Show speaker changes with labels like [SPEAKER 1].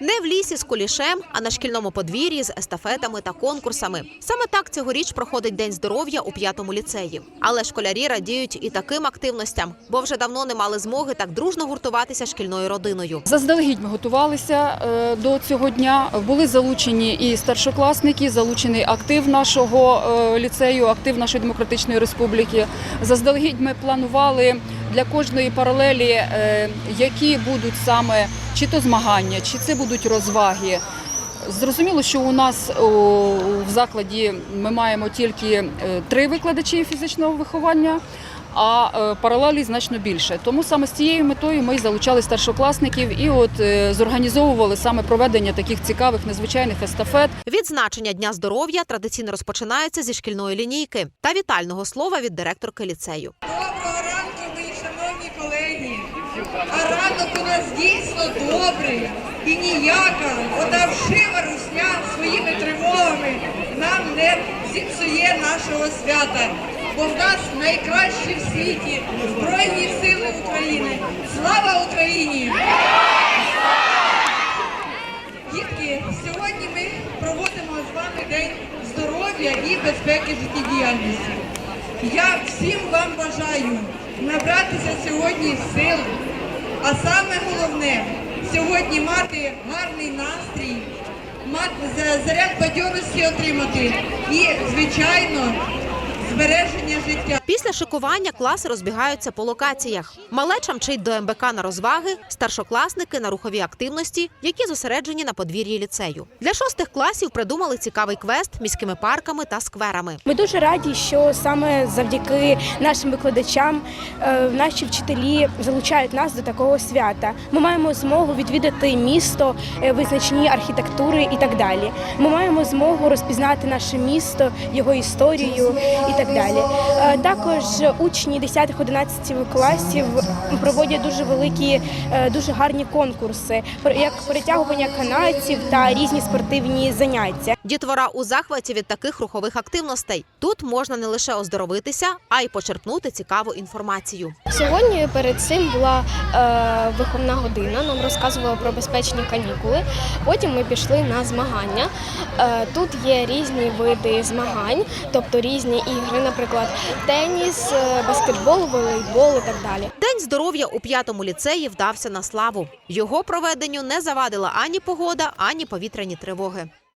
[SPEAKER 1] Не в лісі з кулішем, а на шкільному подвір'ї з естафетами та конкурсами. Саме так цьогоріч проходить День здоров'я у п'ятому ліцеї. Але школярі радіють і таким активностям, бо вже давно не мали змоги так дружно гуртуватися шкільною родиною.
[SPEAKER 2] Заздалегідь ми готувалися е, до цього дня. Були залучені і старшокласники, залучений актив нашого е, ліцею, актив нашої демократичної республіки. Заздалегідь ми планували для кожної паралелі, е, які будуть саме чи то змагання, чи це будуть розваги. Зрозуміло, що у нас в закладі ми маємо тільки е, три викладачі фізичного виховання, а е, паралелі значно більше. Тому саме з цією метою ми залучали старшокласників і от зорганізовували саме проведення таких цікавих незвичайних естафет.
[SPEAKER 1] Відзначення Дня здоров'я традиційно розпочинається зі шкільної лінійки та вітального слова від директорки ліцею.
[SPEAKER 3] А ранок у нас дійсно добрий і ніяка ота вшива русня своїми тривогами нам не зіпсує нашого свята. Бо в нас найкращі в світі Збройні сили України. Слава Україні! Дітки, сьогодні ми проводимо з вами День здоров'я і безпеки життєдіяльності. Я всім вам бажаю набратися сьогодні сил, а саме головне сьогодні мати гарний настрій, мати заряд бадьорості отримати. І, звичайно, збереження життя.
[SPEAKER 1] Після шикування класи розбігаються по локаціях. Малеча мчить до МБК на розваги, старшокласники на рухові активності, які зосереджені на подвір'ї ліцею. Для шостих класів придумали цікавий квест міськими парками та скверами.
[SPEAKER 4] Ми дуже раді, що саме завдяки нашим викладачам е, наші вчителі залучають нас до такого свята. Ми маємо змогу відвідати місто, е, визначні архітектури і так далі. Ми маємо змогу розпізнати наше місто, його історію і так далі. Е, Також учні 10-11 класів проводять дуже великі, е, дуже гарні конкурси, як перетягування канатів та різні спортивні заняття.
[SPEAKER 1] Дітвора у захваті від таких рухових активностей. Тут можна не лише оздоровитися, а й почерпнути цікаву інформацію.
[SPEAKER 5] Сьогодні перед цим була е, виховна година. Нам розказували про безпечні канікули. Потім ми пішли на змагання. Е, тут є різні види змагань, тобто різні ігри, наприклад, теніс, е, баскетбол, волейбол і так далі.
[SPEAKER 1] День здоров'я у п'ятому ліцеї вдався на славу. Його проведенню не завадила ані погода, ані повітряні тривоги.